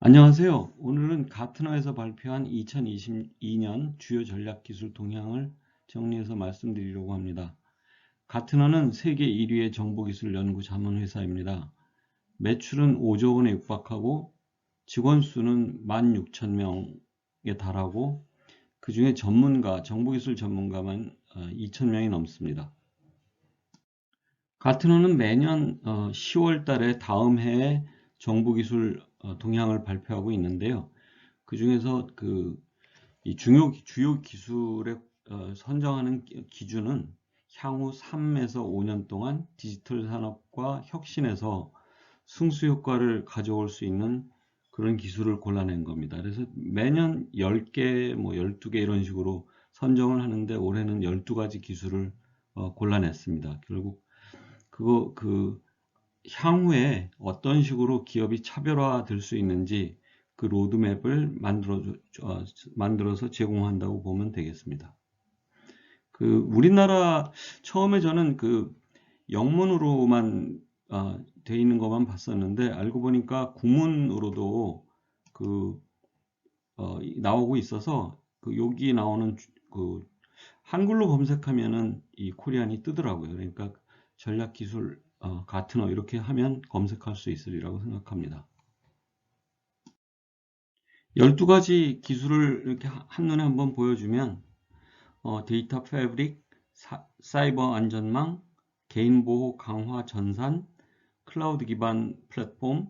안녕하세요. 오늘은 가트너에서 발표한 2022년 주요 전략 기술 동향을 정리해서 말씀드리려고 합니다. 가트너는 세계 1위의 정보기술 연구 자문 회사입니다. 매출은 5조 원에 육박하고 직원 수는 16,000명에 달하고 그 중에 전문가, 정보기술 전문가만 2,000명이 어, 넘습니다. 가트너는 매년 10월 어, 달에 다음 해에 정보기술 어, 동향을 발표하고 있는데요. 그 중에서 그 중요 주요 기술에 어, 선정하는 기준은 향후 3에서 5년 동안 디지털 산업과 혁신에서 승수 효과를 가져올 수 있는 그런 기술을 골라낸 겁니다. 그래서 매년 10개, 뭐 12개 이런 식으로 선정을 하는데 올해는 12가지 기술을 어, 골라냈습니다. 결국 그거 그 향후에 어떤 식으로 기업이 차별화될 수 있는지 그 로드맵을 만들어, 어, 만들어서 제공한다고 보면 되겠습니다. 그 우리나라 처음에 저는 그 영문으로만 어, 돼 있는 것만 봤었는데 알고 보니까 구문으로도 그 어, 나오고 있어서 그 여기 나오는 그 한글로 검색하면은 이 코리안이 뜨더라고요. 그러니까 전략 기술 어, 가트너 이렇게 하면 검색할 수 있으리라고 생각합니다. 12가지 기술을 이렇게 한눈에 한번 보여주면 어, 데이터 패브릭, 사, 사이버 안전망, 개인보호 강화 전산, 클라우드 기반 플랫폼,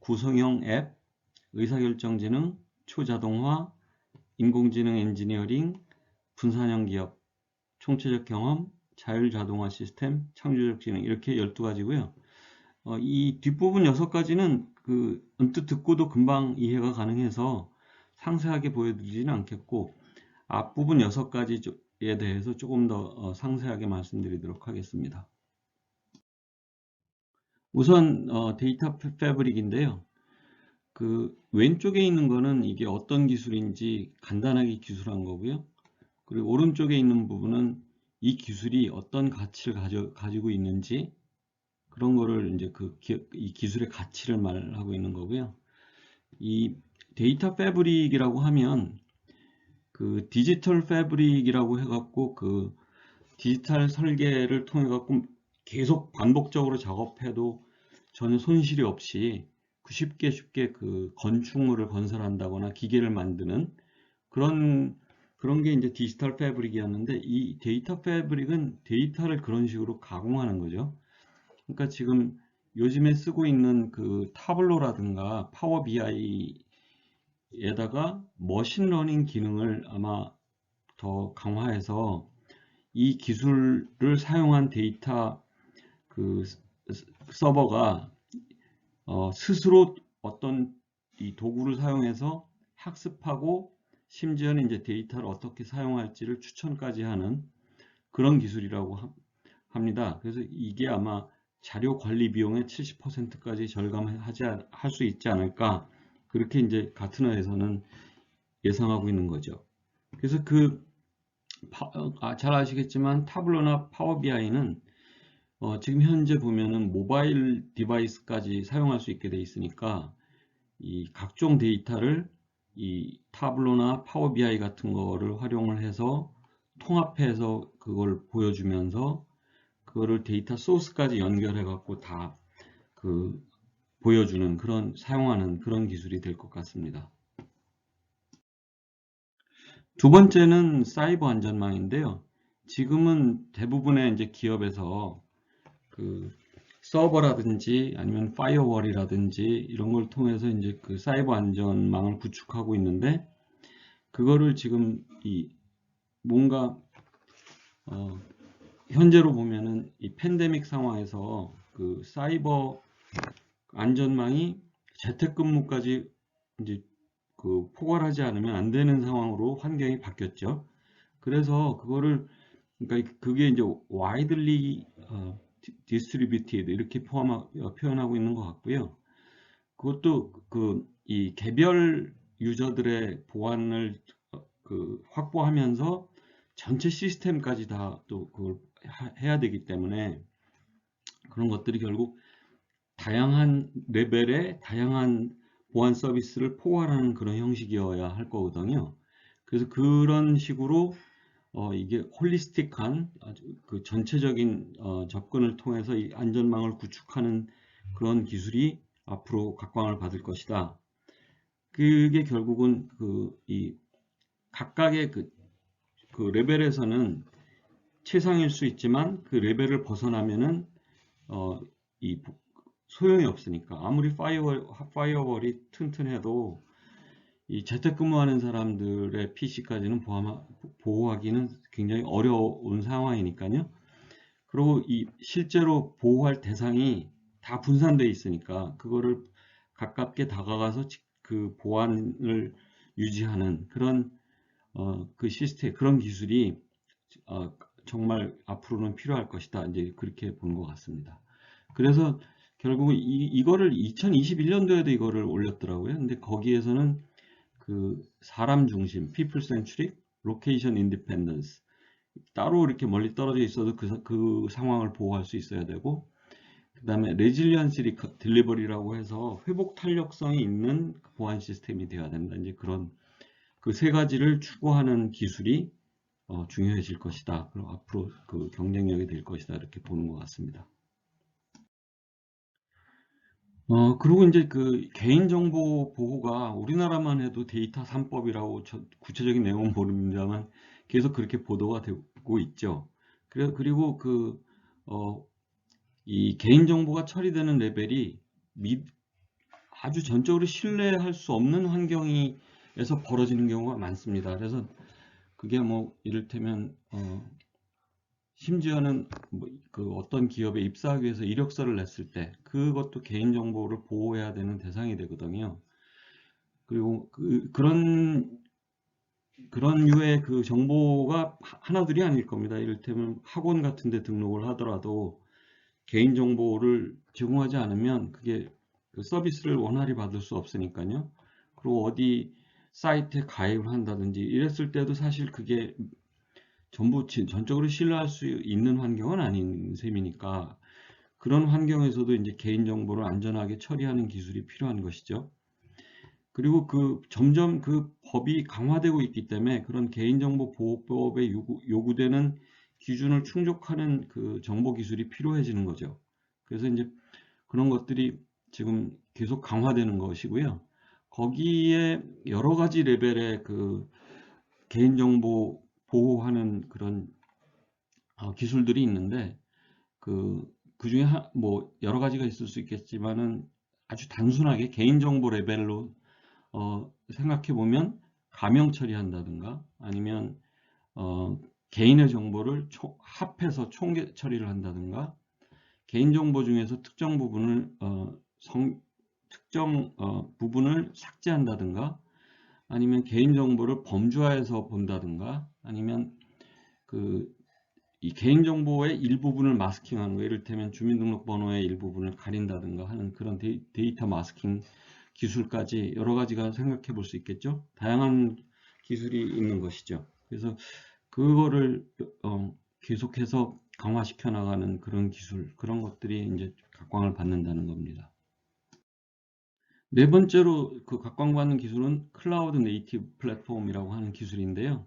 구성형 앱, 의사결정지능, 초자동화, 인공지능 엔지니어링, 분산형 기업, 총체적 경험, 자율자동화 시스템, 창조적 지능 이렇게 12가지고요. 어, 이 뒷부분 6가지는 그 언뜻 듣고도 금방 이해가 가능해서 상세하게 보여드리지는 않겠고 앞부분 6가지에 대해서 조금 더 어, 상세하게 말씀드리도록 하겠습니다. 우선 어, 데이터 패브릭인데요. 그 왼쪽에 있는 거는 이게 어떤 기술인지 간단하게 기술한 거고요. 그리고 오른쪽에 있는 부분은 이 기술이 어떤 가치를 가져, 가지고 있는지 그런 거를 이제 그 기, 이 기술의 가치를 말하고 있는 거고요. 이 데이터 패브릭이라고 하면 그 디지털 패브릭이라고 해갖고 그 디지털 설계를 통해 갖고 계속 반복적으로 작업해도 전혀 손실이 없이 쉽게 쉽게 그 건축물을 건설한다거나 기계를 만드는 그런 그런 게 이제 디지털 패브릭이었는데 이 데이터 패브릭은 데이터를 그런 식으로 가공하는 거죠. 그러니까 지금 요즘에 쓰고 있는 그 타블로라든가 파워 BI에다가 머신러닝 기능을 아마 더 강화해서 이 기술을 사용한 데이터 그 서버가 어 스스로 어떤 이 도구를 사용해서 학습하고 심지어는 이제 데이터를 어떻게 사용할지를 추천까지 하는 그런 기술이라고 합니다. 그래서 이게 아마 자료 관리 비용의 70%까지 절감하지 할 수 있지 않을까 그렇게 이제 가트너에서는 예상하고 있는 거죠. 그래서 그 아, 잘 아시겠지만 타블로나 파워 BI는 어, 지금 현재 보면은 모바일 디바이스까지 사용할 수 있게 돼 있으니까 이 각종 데이터를 이 타블로나 파워 BI 같은 거를 활용을 해서 통합해서 그걸 보여주면서 그거를 데이터 소스까지 연결해 갖고 다 그 보여주는 그런 사용하는 그런 기술이 될 것 같습니다. 두 번째는 사이버 안전망인데요. 지금은 대부분의 이제 기업에서 그 서버라든지 아니면 파이어월이라든지 이런 걸 통해서 이제 그 사이버 안전망을 구축하고 있는데 그거를 지금 이 뭔가 어 현재로 보면은 이 팬데믹 상황에서 그 사이버 안전망이 재택근무까지 이제 그 포괄하지 않으면 안 되는 상황으로 환경이 바뀌었죠. 그래서 그거를 그러니까 그게 이제 와이들리 어 디스트리뷰티드 이렇게 포함 어, 표현하고 있는 것 같고요. 그것도 그 이 개별 유저들의 보안을 어, 그 확보하면서 전체 시스템까지 다 또 그걸 해야 되기 때문에 그런 것들이 결국 다양한 레벨의 다양한 보안 서비스를 포괄하는 그런 형식이어야 할 거거든요. 그래서 그런 식으로 어, 이게 홀리스틱한 아주 그 전체적인 어, 접근을 통해서 이 안전망을 구축하는 그런 기술이 앞으로 각광을 받을 것이다. 그게 결국은 그 이 각각의 그, 그 레벨에서는 최상일 수 있지만 그 레벨을 벗어나면은 어, 이 소용이 없으니까 아무리 파이어월, 파이어월이 튼튼해도 이 재택근무하는 사람들의 PC까지는 보호하기는 굉장히 어려운 상황이니까요. 그리고 이 실제로 보호할 대상이 다 분산되어 있으니까 그거를 가깝게 다가가서 그 보안을 유지하는 그런 어, 그 시스템 그런 기술이 어, 정말 앞으로는 필요할 것이다. 이제 그렇게 본 것 같습니다. 그래서 결국은 이, 이거를 2021년도에도 이거를 올렸더라고요. 근데 거기에서는 그 사람 중심, people centric, location independence 따로 이렇게 멀리 떨어져 있어도 그, 그 상황을 보호할 수 있어야 되고 그 다음에 레질리언시 딜리버리라고 해서 회복 탄력성이 있는 보안 시스템이 되어야 된다. 이제 그런 그 세 가지를 추구하는 기술이 어, 중요해질 것이다. 그리고 앞으로 그 경쟁력이 될 것이다. 이렇게 보는 것 같습니다. 어, 그리고 이제 그 개인정보 보호가 우리나라만 해도 데이터 3법이라고 구체적인 내용은 모릅니다만 계속 그렇게 보도가 되고 있죠. 그래, 그리고 그, 어, 이 개인정보가 처리되는 레벨이 미, 아주 전적으로 신뢰할 수 없는 환경에서 벌어지는 경우가 많습니다. 그래서 그게 뭐 이를테면 어, 심지어는 뭐 그 어떤 기업에 입사하기 위해서 이력서를 냈을 때 그것도 개인정보를 보호해야 되는 대상이 되거든요. 그리고 그, 그런 그런 류의 그 정보가 하나둘이 아닐 겁니다. 이를테면 학원 같은 데 등록을 하더라도 개인정보를 제공하지 않으면 그게 그 서비스를 원활히 받을 수 없으니까요. 그리고 어디 사이트에 가입을 한다든지 이랬을 때도 사실 그게 전부 전적으로 신뢰할 수 있는 환경은 아닌 셈이니까 그런 환경에서도 이제 개인정보를 안전하게 처리하는 기술이 필요한 것이죠. 그리고 그 점점 그 법이 강화되고 있기 때문에 그런 개인정보 보호법에 요구, 요구되는 기준을 충족하는 그 정보 기술이 필요해지는 거죠. 그래서 이제 그런 것들이 지금 계속 강화되는 것이고요. 거기에 여러 가지 레벨의 그 개인정보 보호하는 그런 어, 기술들이 있는데 그, 그 중에 하, 뭐 여러 가지가 있을 수 있겠지만은 아주 단순하게 개인정보 레벨로 어, 생각해 보면 가명 처리한다든가 아니면 어, 개인의 정보를 초, 합해서 총계 처리를 한다든가 개인정보 중에서 특정 부분을 어, 성, 특정 어, 부분을 삭제한다든가 아니면 개인정보를 범주화해서 본다든가 아니면 그 이 개인정보의 일부분을 마스킹하는 거 이를테면 주민등록번호의 일부분을 가린다든가 하는 그런 데이, 데이터 마스킹 기술까지 여러 가지가 생각해 볼 수 있겠죠. 다양한 기술이 있는 것이죠. 그래서 그거를 어, 계속해서 강화시켜 나가는 그런 기술 그런 것들이 이제 각광을 받는다는 겁니다. 네 번째로 그 각광받는 기술은 클라우드 네이티브 플랫폼이라고 하는 기술인데요.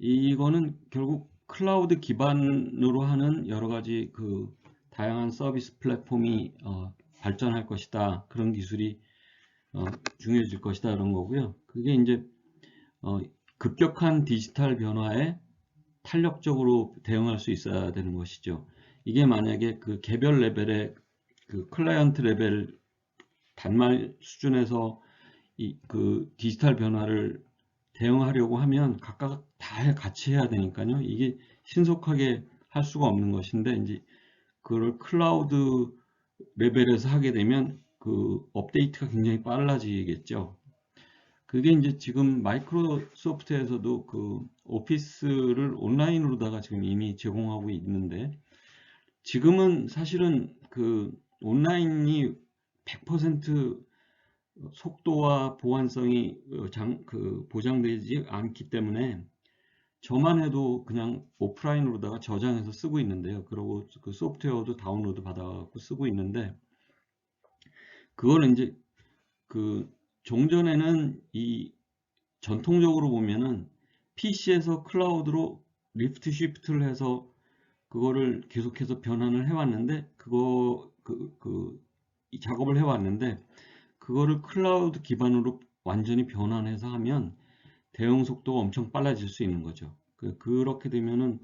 이거는 결국 클라우드 기반으로 하는 여러 가지 그 다양한 서비스 플랫폼이 어, 발전할 것이다. 그런 기술이 어, 중요해질 것이다. 이런 거고요. 그게 이제 어, 급격한 디지털 변화에 탄력적으로 대응할 수 있어야 되는 것이죠. 이게 만약에 그 개별 레벨의 그 클라이언트 레벨 단말 수준에서 이 그 디지털 변화를 대응하려고 하면 각각 다 같이 해야 되니까요. 이게 신속하게 할 수가 없는 것인데 이제 그걸 클라우드 레벨에서 하게 되면 그 업데이트가 굉장히 빨라지겠죠. 그게 이제 지금 마이크로소프트에서도 그 오피스를 온라인으로다가 지금 이미 제공하고 있는데 지금은 사실은 그 온라인이 100% 속도와 보안성이 어, 장, 그 보장되지 않기 때문에 저만 해도 그냥 오프라인으로다가 저장해서 쓰고 있는데요. 그리고 그 소프트웨어도 다운로드 받아갖고 쓰고 있는데 그거는 이제 그 종전에는 이 전통적으로 보면은 PC에서 클라우드로 리프트 시프트를 해서 그거를 계속해서 변환을 해왔는데 그거 그, 그, 이 작업을 해왔는데 그거를 클라우드 기반으로 완전히 변환해서 하면 대응 속도가 엄청 빨라질 수 있는 거죠. 그, 그렇게 되면은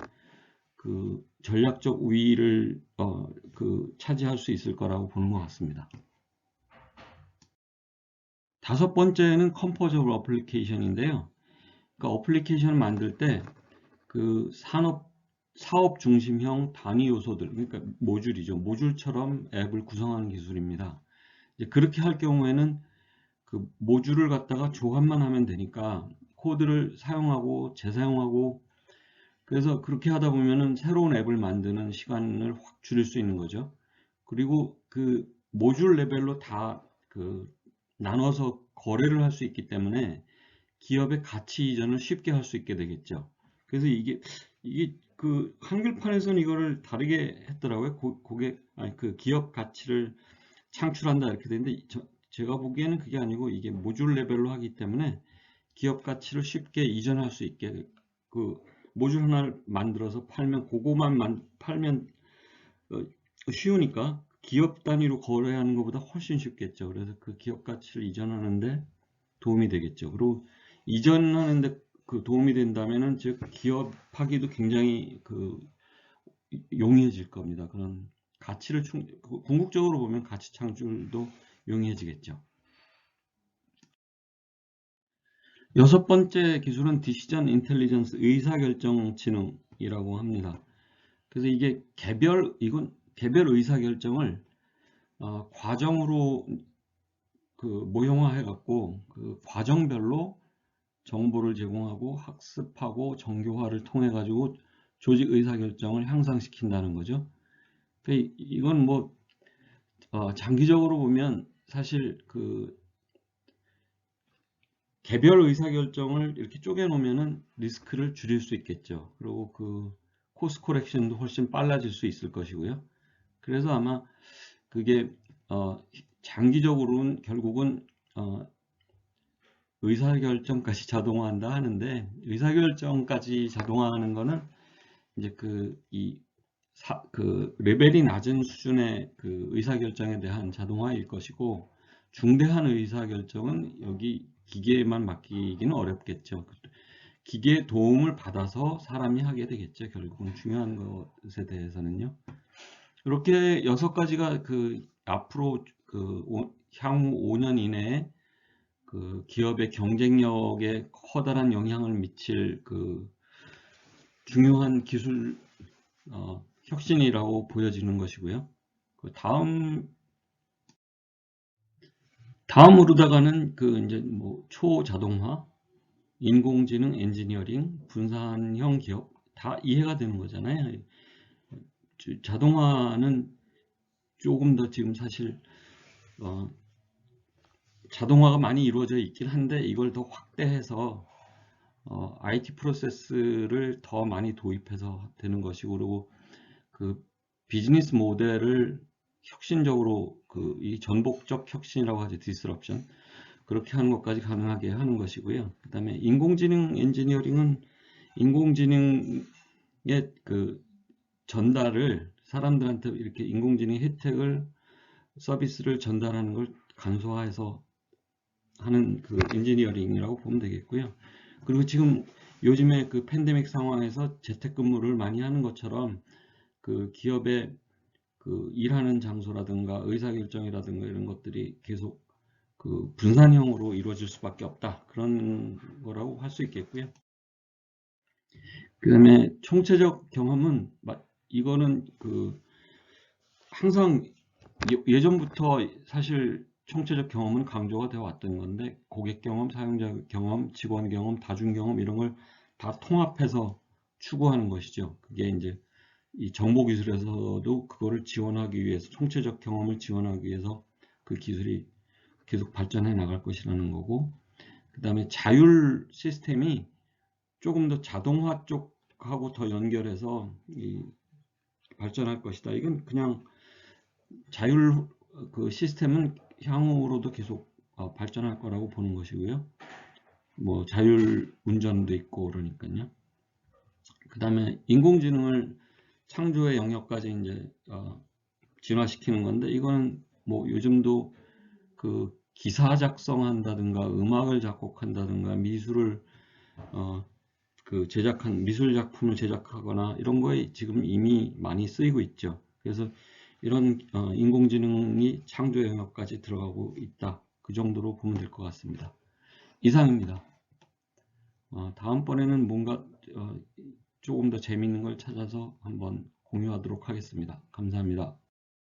그 전략적 우위를 어, 그 차지할 수 있을 거라고 보는 것 같습니다. 다섯 번째는 컴포저블 어플리케이션인데요. 그러니까 어플리케이션을 만들 때 그 산업 사업 중심형 단위 요소들 그러니까 모듈이죠. 모듈처럼 앱을 구성하는 기술입니다. 이제 그렇게 할 경우에는 그 모듈을 갖다가 조합만 하면 되니까 코드를 사용하고 재사용하고 그래서 그렇게 하다 보면은 새로운 앱을 만드는 시간을 확 줄일 수 있는 거죠. 그리고 그 모듈 레벨로 다 그 나눠서 거래를 할 수 있기 때문에 기업의 가치 이전을 쉽게 할 수 있게 되겠죠. 그래서 이게 이게 그 한글판에서는 이거를 다르게 했더라고요. 고, 고객 아니 그 기업 가치를 창출한다 이렇게 되는데 저, 제가 보기에는 그게 아니고 이게 모듈 레벨로 하기 때문에 기업 가치를 쉽게 이전할 수 있게 그 모듈 하나를 만들어서 팔면 그거만 만, 팔면 어, 쉬우니까 기업 단위로 거래하는 것보다 훨씬 쉽겠죠. 그래서 그 기업 가치를 이전하는데 도움이 되겠죠. 그리고 이전하는데 그 도움이 된다면은 즉 기업하기도 굉장히 그 용이해질 겁니다. 그런 가치를 충, 궁극적으로 보면 가치 창출도 용이해지겠죠. 여섯 번째 기술은 디시전 인텔리전스 의사결정 지능이라고 합니다. 그래서 이게 개별 이건 개별 의사결정을 어, 과정으로 그 모형화해 갖고 그 과정별로 정보를 제공하고 학습하고 정교화를 통해 가지고 조직 의사결정을 향상시킨다는 거죠. 그러니까 이건 뭐 어, 장기적으로 보면 사실 그 개별 의사결정을 이렇게 쪼개놓으면은 리스크를 줄일 수 있겠죠. 그리고 그 코스 코렉션도 훨씬 빨라질 수 있을 것이고요. 그래서 아마 그게 어 장기적으로는 결국은 어 의사결정까지 자동화한다 하는데 의사결정까지 자동화하는 거는 이제 그이 그 레벨이 낮은 수준의 그 의사결정에 대한 자동화일 것이고 중대한 의사결정은 여기 기계에만 맡기기는 어렵겠죠. 기계의 도움을 받아서 사람이 하게 되겠죠. 결국은 중요한 것에 대해서는요. 이렇게 여섯 가지가 그 앞으로 그 향후 5년 이내에 그 기업의 경쟁력에 커다란 영향을 미칠 그 중요한 기술 어, 혁신이라고 보여지는 것이고요. 그 다음 다음으로다가는 그 이제 뭐 초자동화, 인공지능, 엔지니어링, 분산형 기업 다 이해가 되는 거잖아요. 자동화는 조금 더 지금 사실 어 자동화가 많이 이루어져 있긴 한데 이걸 더 확대해서 어 IT 프로세스를 더 많이 도입해서 되는 것이고 그리고 그 비즈니스 모델을 혁신적으로 그 이 전복적 혁신이라고 하죠. 디스럽션. 그렇게 하는 것까지 가능하게 하는 것이고요. 그 다음에 인공지능 엔지니어링은 인공지능의 그 전달을 사람들한테 이렇게 인공지능 혜택을 서비스를 전달하는 걸 간소화해서 하는 그 엔지니어링이라고 보면 되겠고요. 그리고 지금 요즘에 그 팬데믹 상황에서 재택근무를 많이 하는 것처럼 그 기업의 그 일하는 장소라든가 의사결정이라든가 이런 것들이 계속 그 분산형으로 이루어질 수밖에 없다. 그런 거라고 할 수 있겠고요. 그 다음에 총체적 경험은 이거는 그 항상 예전부터 사실 총체적 경험은 강조가 되어 왔던 건데 고객 경험, 사용자 경험, 직원 경험, 다중 경험 이런 걸 다 통합해서 추구하는 것이죠. 그게 이제 이 정보 기술에서도 그거를 지원하기 위해서 총체적 경험을 지원하기 위해서 그 기술이 계속 발전해 나갈 것이라는 거고 그 다음에 자율 시스템이 조금 더 자동화 쪽하고 더 연결해서 발전할 것이다. 이건 그냥 자율 그 시스템은 향후로도 계속 어, 발전할 거라고 보는 것이고요. 뭐 자율 운전도 있고 그러니까요. 그 다음에 인공지능을 창조의 영역까지 이제 어, 진화시키는 건데 이거는 뭐 요즘도 그 기사 작성한다든가 음악을 작곡한다든가 미술을 어, 그 제작한 미술 작품을 제작하거나 이런 거에 지금 이미 많이 쓰이고 있죠. 그래서 이런 어, 인공지능이 창조 영역까지 들어가고 있다. 그 정도로 보면 될 것 같습니다. 이상입니다. 어, 다음번에는 뭔가 어, 조금 더 재미있는 걸 찾아서 한번 공유하도록 하겠습니다. 감사합니다.